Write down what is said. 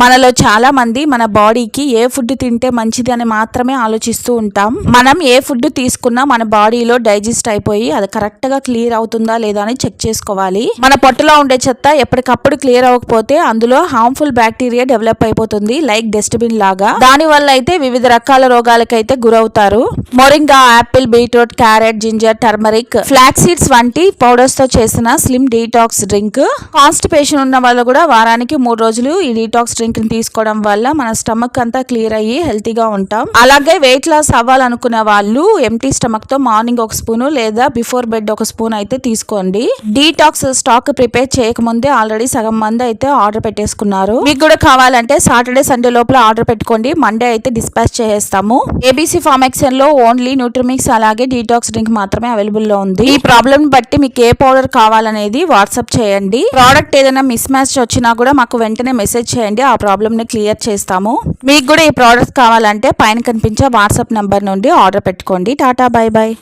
మనలో చాలా మంది మన బాడీకి ఏ ఫుడ్ తింటే మంచిది అని మాత్రమే ఆలోచిస్తూ ఉంటాం. మనం ఏ ఫుడ్ తీసుకున్నా మన బాడీలో డైజెస్ట్ అయిపోయి అది కరెక్ట్గా క్లియర్ అవుతుందా లేదా అని చెక్ చేసుకోవాలి. మన పొట్టలో ఉండే చెత్త ఎప్పటికప్పుడు క్లియర్ అవ్వకపోతే అందులో హార్మ్ఫుల్ బ్యాక్టీరియా డెవలప్ అయిపోతుంది లైక్ డస్ట్బిన్ లాగా. దాని వల్ల అయితే వివిధ రకాల రోగాలకైతే గురవుతారు. Moringa apple beetroot carrot ginger turmeric flax seeds వంటి పౌడర్స్తో చేసిన స్లిమ్ డీటాక్స్ డ్రింక్. కాన్స్టిపేషన్ ఉన్న వాళ్ళు కూడా వారానికి మూడు రోజులు ఈ డీటాక్స్ డ్రింక్ని తీసుకోవడం వల్ల మన స్టమక్ అంతా క్లియర్ అయ్యి హెల్తీగా ఉంటాం. అలాగే వెయిట్ లాస్ అవ్వాలనుకునే వాళ్ళు ఎంటీ స్టమక్తో మార్నింగ్ ఒక స్పూన్ లేదా బిఫోర్ బెడ్ ఒక స్పూన్ అయితే తీసుకోండి. డీటాక్స్ స్టాక్ ప్రిపేర్ చేయకముందే ఆల్రెడీ సగం మంది అయితే ఆర్డర్ పెట్టేసుకున్నారు. మీకు కూడా కావాలంటే సాటర్డే సండే లోపల ఆర్డర్ పెట్టుకోండి. మండే అయితే డిస్పాచ్ చేసేస్తాము. ఏబీసీ ఫార్మెక్సన్లో ఓన్లీ న్యూట్రిమిక్స్ అలాగే డీటాక్స్ డ్రింక్ మాత్రమే అవైలబుల్లో ఉంది. ఈ ప్రాబ్లమ్ బట్టి మీకు ఏ పౌడర్ కావాలనేది వాట్సాప్ చేయండి. ప్రోడక్ట్ ఏదైనా మిస్ మ్యాచ్ వచ్చినా కూడా మాకు వెంటనే మెసేజ్ చేయండి. ఆ ఆ ప్రాబ్లమ్ని క్లియర్ చేస్తాము. మీకు కూడా ఈ ప్రోడక్ట్స్ కావాలంటే పైన కనిపించే వాట్సాప్ నెంబర్ నుండి ఆర్డర్ పెట్టుకోండి. Tata bye bye